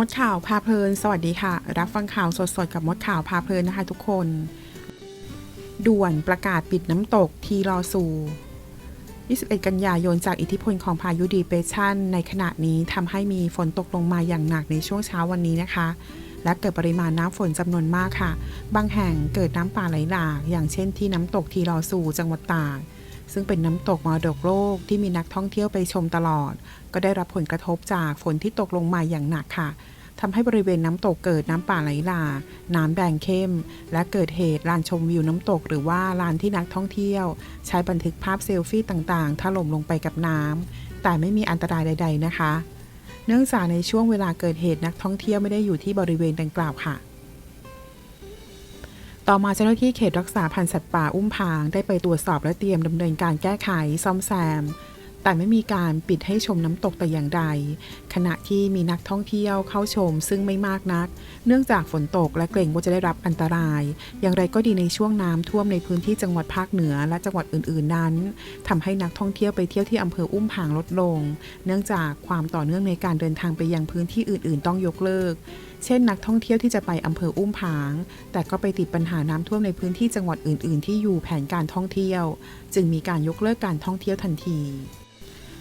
มดข่าวพาเพลิน สวัสดีค่ะ รับฟังข่าวสดๆ กับมดข่าวพาเพลินนะคะทุกคน ด่วนประกาศปิดน้ำตกทีรอซู21 กันยายนจากอิทธิพลของพายุดีเปชันในขณะนี้ทำให้มีฝนตกลงมาอย่างหนักในช่วงเช้าวันนี้นะคะ และเกิดปริมาณน้ำฝนจำนวนมากค่ะ บางแห่งเกิดน้ำป่าไหลหลาก อย่างเช่นที่น้ำตกทีรอซูจังหวัดตากซึ่งเป็นน้ำตกมรดกโลกที่มีนักท่องเที่ยวไปชมตลอด ก็ได้รับผลกระทบจากฝนที่ตกลงมาอย่างหนักค่ะ ทำให้บริเวณน้ำตกเกิดน้ำป่าไหลหลากน้ำแดงเข้ม และเกิดเหตุลานชมวิวน้ำตก หรือว่าลานที่นักท่องเที่ยว ใช้บันทึกภาพเซลฟี่ต่างๆถล่มลงไปกับน้ำแต่ไม่มีอันตรายใด ๆ นะคะ เนื่องจากในช่วงเวลาเกิดเหตุนักท่องเที่ยวไม่ได้อยู่ที่บริเวณดังกล่าวค่ะต่อมาเจ้าหน้าที่เขตรักษาพันธุ์สัตว์ป่าอุ้มผาง ได้ไปตรวจสอบและเตรียมดำเนินการแก้ไขซ่อมแซม แต่ไม่มีการปิดให้ชมน้ำตกแต่อย่างใด ขณะที่มีนักท่องเที่ยวเข้าชมซึ่งไม่มากนัก เนื่องจากฝนตกและเกรงว่าจะได้รับอันตราย อย่างไรก็ดีในช่วงน้ำท่วมในพื้นที่จังหวัดภาคเหนือและจังหวัดอื่น ๆ นั้นทำให้นักท่องเที่ยวไปเที่ยวที่อำเภออุ้มผางลดลง เนื่องจากความต่อเนื่องในการเดินทางไปยังพื้นที่อื่น ๆ ต้องยกเลิกเช่นนักท่องเที่ยวที่จะไปอำเภออุ้มผาง แต่ก็ไปติดปัญหาน้ำท่วมในพื้นที่จังหวัดอื่น ๆ ที่อยู่แผนการท่องเที่ยว จึงมีการยกเลิกการท่องเที่ยวทันที